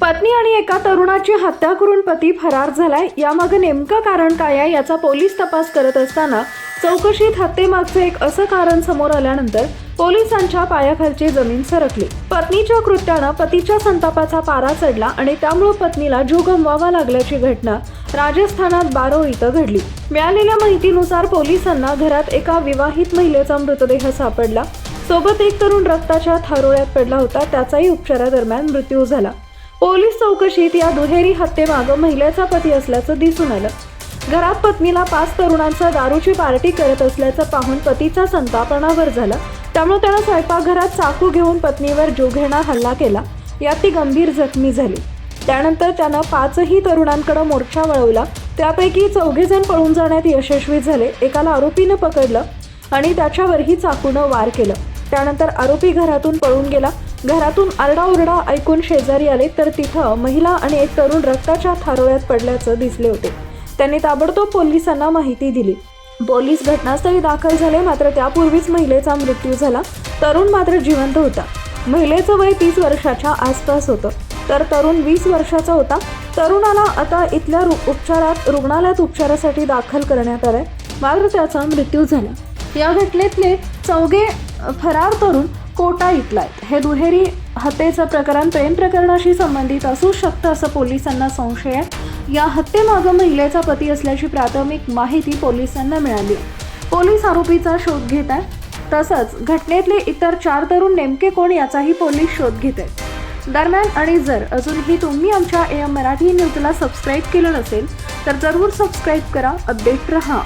पत्नी आणि एका तरुणाची हत्या करून पती फरार झालाय. यामागे नेमकं कारण काय आहे याचा पोलीस तपास करत असताना चौकशीत हत्येमागचं एक असं कारण समोर आल्यानंतर पोलिसांच्या पायाखालची जमीन सरकली. पत्नीच्या कृत्यानं पतीच्या संतापाचा पारा चढला आणि त्यामुळे पत्नीला जीव गमवावा लागल्याची घटना राजस्थानात बारो इथं घडली. मिळालेल्या माहितीनुसार पोलिसांना घरात एका विवाहित महिलेचा मृतदेह सापडला. सोबत एक तरुण रक्ताच्या थारोळ्यात पडला होता. त्याचाही उपचारादरम्यान मृत्यू झाला. पोलीस चौकशीत या दुहेरी हत्येमागं महिलेचा पती असल्याचं दिसून आलं. घरात पत्नीला पाच तरुणांचा दारूची पार्टी करत असल्याचं पाहून पतीचा संतापणावर झाला. त्यामुळे त्यानं स्वयंपाकघरात चाकू घेऊन पत्नीवर जीवघेणा हल्ला केला. यात ती गंभीर जखमी झाली. त्यानंतर त्यानं पाचही तरुणांकडे मोर्चा वळवला. त्यापैकी चौघेजण पळून जाण्यात यशस्वी झाले. एकाला आरोपीनं पकडलं आणि त्याच्यावरही चाकूनं वार केलं. त्यानंतर आरोपी घरातून पळून गेला. घरातून आरडाओरडा ऐकून शेजारी आले तर तिथं महिला आणि एक तरुण रक्ताच्या थारोळ्यात पडल्याचं दिसले होते. त्यांनी ताबडतोब पोलिसांना माहिती दिली. पोलीस घटनास्थळी दाखल झाले मात्र त्यापूर्वीच महिलेचा मृत्यू झाला. तरुण मात्र जिवंत होता. महिलेचं वय तीस वर्षाच्या आसपास होतं. तर तरुण वीस वर्षाचा होता. तरुणाला आता इथल्या रु- उपचारात रुग्णालयात उपचारासाठी दाखल करण्यात आलंय. मात्र त्याचा मृत्यू झाला. या घटनेतले चौघे फरार तरुण कोटा इथला आहेत हे दुहेरी हत्येचं प्रकरण प्रेम प्रकरणाशी संबंधित असू शकतं असं पोलिसांना संशय आहे. या हत्येमागं महिलेचा पती असल्याची प्राथमिक माहिती पोलिसांना मिळाली. पोलीस आरोपीचा शोध घेत आहे तसंच घटनेतले इतर चार तरुण नेमके कोण याचाही पोलीस शोध घेत आहेत. दरम्यान आणि जर अजूनही तुम्ही आमच्या ए एम मराठी न्यूजला सबस्क्राईब केलं नसेल तर जरूर सबस्क्राईब करा अपडेट रहा.